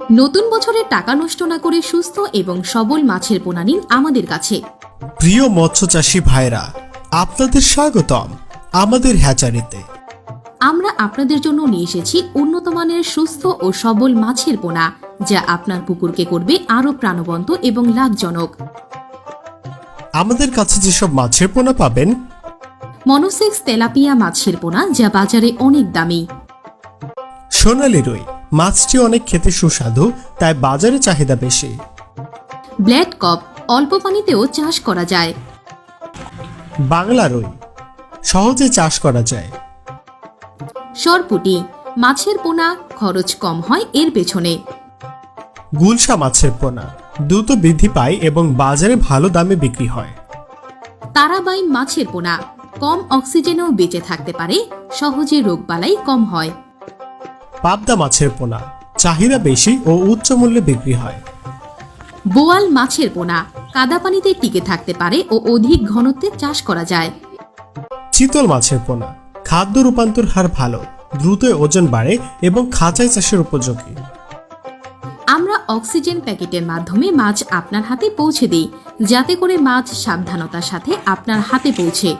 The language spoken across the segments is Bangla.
নতুন বছরে টাকা নষ্ট না করে সুস্থ এবং সবল মাছের পোনা নিন আমাদের কাছে। প্রিয় মৎস্য চাষী ভাইরা আপনাদের স্বাগতম আমাদের হ্যাচারিতে। আমরা আপনাদের জন্য নিয়ে এসেছি উন্নত মানের সুস্থ ও সবল মাছের পোনা যা আপনার পুকুরকে করবে আরও প্রাণবন্ত এবং লাভজনক। আমাদের কাছে যেসব মাছের পোনা পাবেন মনোসেক্স তেলাপিয়া মাছের পোনা যা বাজারে অনেক দামি। সোনালি রুই মাছটি অনেক খেতে সুস্বাদু তাই বাজারে চাহিদা বেশি। ব্ল্যাড কপ অল্প পানিতেও চাষ করা যায়। বাংলা রুই সহজে চাষ করা যায়। সরপুটি মাছের পোনা খরচ কম হয় এর পেছনে। গুলশা মাছের পোনা দ্রুত বৃদ্ধি পায় এবং বাজারে ভালো দামে বিক্রি হয়। তারাবাই মাছের পোনা কম অক্সিজেনেও বেঁচে থাকতে পারে সহজে রোগবালাই কম হয়। পাবদা মাছের পোনা। চাহিদা বেশি ও উচ্চ মূল্যে বিক্রি হয়। বোয়াল মাছের পোনা। কাদা পানিতে টিকে থাকতে পারে ও অধিক ঘনত্বে চাষ করা যায়। চিতল মাছের পোনা। খাদ্য রূপান্তর হার ভালো। দ্রুত ওজন বাড়ে এবং খাঁচাই চাষের উপযোগী। আমরা অক্সিজেন প্যাকেটের মাধ্যমে মাছ আপনার হাতে পৌঁছে দিই। যাতে করে মাছ সাবধানতার সাথে আপনার হাতে পৌঁছে।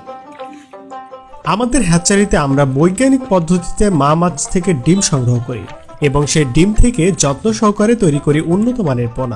আমাদের হ্যাচারিতে আমরা বৈজ্ঞানিক পদ্ধতিতে মা মাছ থেকে ডিম সংগ্রহ করি এবং সেই ডিম থেকে যত্ন সহকারে তৈরি করি উন্নত মানের পোনা।